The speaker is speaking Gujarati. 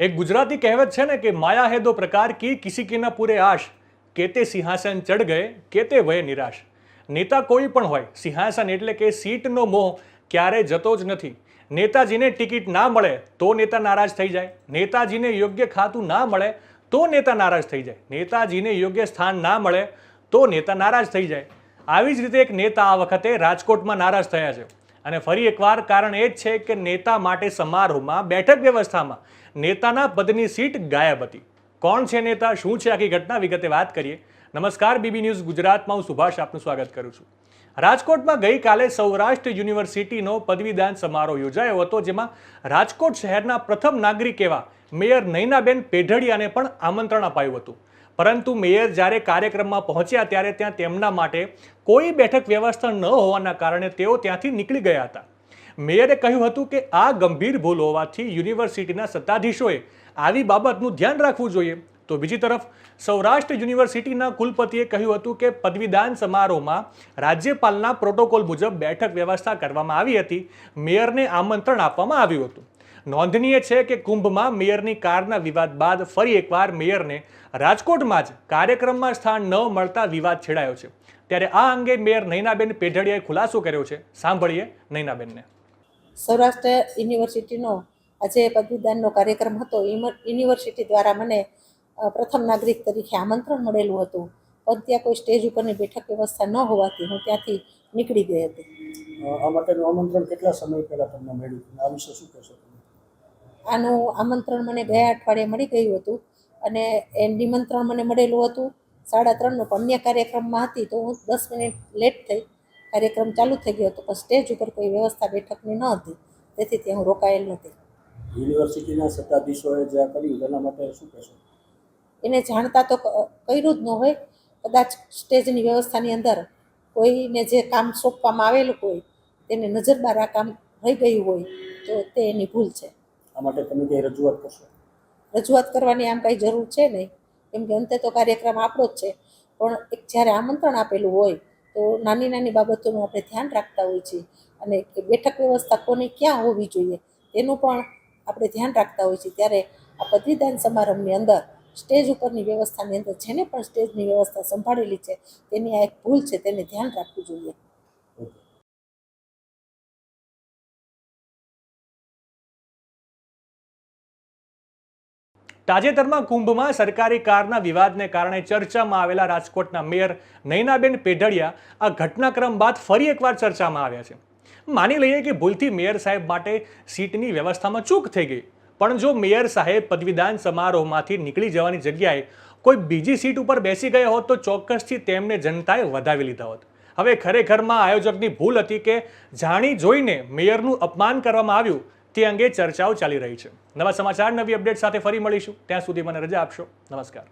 એક ગુજરાતી કહેવત છે ને કે માયા હે દો પ્રકાર કી, કિસી કી ના પૂરે આશ. કેતે સિંહાસન ચડ ગયે, કેતે વય નિરાશ. નેતા કોઈ પણ હોય, સિંહાસન એટલે કે સીટનો મોહ ક્યારે જતો જ નથી. નેતાજીને ટિકિટ ના મળે તો નેતા નારાજ થઈ જાય. નેતાજીને યોગ્ય ખાતું ના મળે તો નેતા નારાજ થઈ જાય. નેતાજીને યોગ્ય સ્થાન ના મળે તો નેતા નારાજ થઈ જાય. આવી જ રીતે એક નેતા આ વખતે રાજકોટમાં નારાજ થયા છે. અને ફરી એકવાર કારણ એ જ છે કે નેતા માટે સમારોહમાં બેઠક વ્યવસ્થામાં નેતાના પદની સીટ ગાયબ હતી. કોણ છે નેતા? શું છે આખી ઘટના? વિગતે વાત કરીએ. નમસ્કાર, બીબી ન્યૂઝ ગુજરાતમાં હું સુભાષ આપનું સ્વાગત કરું છું. રાજકોટમાં ગઈકાલે સૌરાષ્ટ્ર યુનિવર્સિટીનો પદવીદાન સમારોહ યોજાયો હતો, જેમાં રાજકોટ શહેરના પ્રથમ નાગરિક એવા મેયર નૈનાબેન પેઢડિયાને પણ આમંત્રણ અપાયું હતું. પરંતુ મેયર જ્યારે કાર્યક્રમમાં પહોંચ્યા ત્યારે ત્યાં તેમના માટે કોઈ બેઠક વ્યવસ્થા ન હોવાના કારણે તેઓ ત્યાંથી નીકળી ગયા હતા. મેયરે કહ્યું હતું કે આ ગંભીર ભૂલ હોવાથી યુનિવર્સિટીના સત્તાધીશોએ આવી બાબતનું ધ્યાન રાખવું જોઈએ. તો બીજી તરફ, સૌરાષ્ટ્ર યુનિવર્સિટીના કુલપતિએ કહ્યું હતું કે પદવીદાન સમારોહમાં રાજ્યપાલના પ્રોટોકોલ મુજબ બેઠક વ્યવસ્થા કરવામાં આવી હતી. મેયરને આમંત્રણ આપવામાં આવ્યું હતું. નોંધનીય છે કે કુંભમાં મેયરની કારના વિવાદ બાદ ફરી એકવાર મેયરને રાજકોટમાં જ કાર્યક્રમમાં સ્થાન ન મળતા વિવાદ છેડાયો છે. ત્યારે આ અંગે મેયર નૈનાબેન પેઢડિયાએ ખુલાસો કર્યો છે. સાંભળીએ નૈનાબેનને. સૌરાષ્ટ્ર યુનિવર્સિટીનો આજે પદવીદાનનો કાર્યક્રમ હતો. યુનિવર્સિટી દ્વારા મને પ્રથમ નાગરિક તરીકે આમંત્રણ મળેલું હતું. પણ ત્યાં કોઈ સ્ટેજ ઉપરની બેઠક વ્યવસ્થા ન હોવાથી હું ત્યાંથી નીકળી ગઈ હતી. આ માટેનું આમંત્રણ કેટલા સમય પહેલા તમને મળ્યું આ વિશે શું કહેશો આનું આમંત્રણ મને ગયા અઠવાડિયે મળી ગયું હતું અને એ નિમંત્રણ મને મળેલું હતું સાડા ત્રણનું પણ અન્ય કાર્યક્રમમાં હતી તો હું દસ મિનિટ લેટ થઈ. કાર્યક્રમ ચાલુ થઈ ગયો હતો પણ સ્ટેજ ઉપર કોઈ વ્યવસ્થા બેઠકની ન હતી. તેથી ત્યાં હું રોકાયેલ નથી. યુનિવર્સિટીના સત્તાધીશોએ જે કર્યું તેના માટે શું કહેશો? એને જાણતા તો કર્યું જ ન હોય. કદાચ સ્ટેજની વ્યવસ્થાની અંદર કોઈને જે કામ સોંપવામાં આવેલું હોય તેને નજરબાર આ કામ રહી ગયું હોય તો તે એની ભૂલ છે. આ માટે તમે કંઈ રજૂઆત કરશો? રજૂઆત કરવાની આમ કાંઈ જરૂર છે નહીં. કેમ કે અંતે તો કાર્યક્રમ આપણો જ છે. પણ એક જ્યારે આમંત્રણ આપેલું હોય, તો નાની નાની બાબતોનું આપણે ધ્યાન રાખતા હોઈએ છીએ. અને બેઠક વ્યવસ્થા કોને ક્યાં હોવી જોઈએ, તેનું પણ આપણે ધ્યાન રાખતા હોઈએ છીએ. ત્યારે આ પદવીદાન સમારંભની અંદર, સ્ટેજ ઉપરની વ્યવસ્થાની અંદર, જેને પણ સ્ટેજની વ્યવસ્થા સંભાળેલી છે, તેની આ એક ભૂલ છે, તેને ધ્યાન રાખવું જોઈએ. તાજેતરમાં કુંભમાં સરકારી કારના વિવાદને કારણે ચર્ચામાં આવેલા રાજકોટના મેયર નૈનાબેન પેઢડિયા આ ઘટનાક્રમ બાદ ફરી એકવાર ચર્ચામાં આવ્યા છે. માની લઈએ કે ભૂલથી મેયર સાહેબ માટે સીટની વ્યવસ્થામાં ચૂક થઈ ગઈ. પણ જો મેયર સાહેબ પદવીદાન સમારોહમાંથી નીકળી જવાની જગ્યાએ કોઈ બીજી સીટ ઉપર બેસી ગયા હોત તો ચોક્કસથી તેમને જનતાએ વધાવી લીધા હોત. હવે ખરેખરમાં આયોજકની ભૂલ હતી કે જાણી જોઈને મેયરનું અપમાન કરવામાં આવ્યું તે અંગે ચર્ચાઓ ચાલી રહી છે. નવા સમાચાર, નવી અપડેટ સાથે ફરી મળીશું. ત્યાં સુધી મને રજા આપશો. નમસ્કાર.